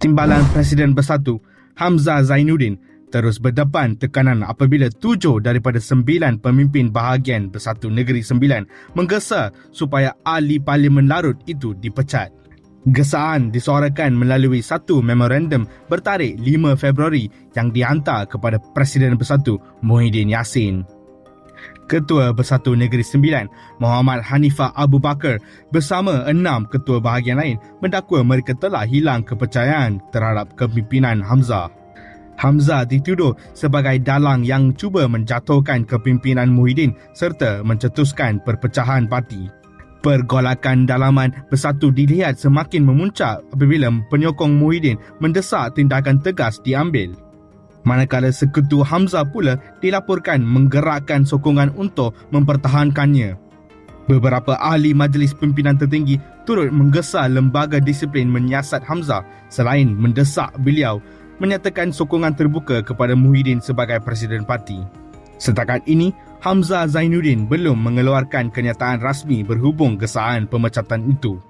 Timbalan Presiden Bersatu Hamzah Zainuddin terus berdepan tekanan apabila tujuh daripada sembilan pemimpin bahagian Bersatu Negeri Sembilan menggesa supaya ahli Parlimen Larut itu dipecat. Gesaan disuarakan melalui satu memorandum bertarikh 5 Februari yang dihantar kepada Presiden Bersatu Muhyiddin Yassin. Ketua Bersatu Negeri Sembilan, Muhammad Hanifah Abu Bakar bersama enam ketua bahagian lain mendakwa mereka telah hilang kepercayaan terhadap kepimpinan Hamzah. Hamzah dituduh sebagai dalang yang cuba menjatuhkan kepimpinan Muhyiddin serta mencetuskan perpecahan parti. Pergolakan dalaman bersatu dilihat semakin memuncak apabila penyokong Muhyiddin mendesak tindakan tegas diambil. Manakala sekutu Hamzah pula dilaporkan menggerakkan sokongan untuk mempertahankannya. Beberapa ahli majlis pimpinan tertinggi turut menggesa lembaga disiplin menyiasat Hamzah selain mendesak beliau menyatakan sokongan terbuka kepada Muhyiddin sebagai Presiden Parti. Setakat ini, Hamzah Zainuddin belum mengeluarkan kenyataan rasmi berhubung gesaan pemecatan itu.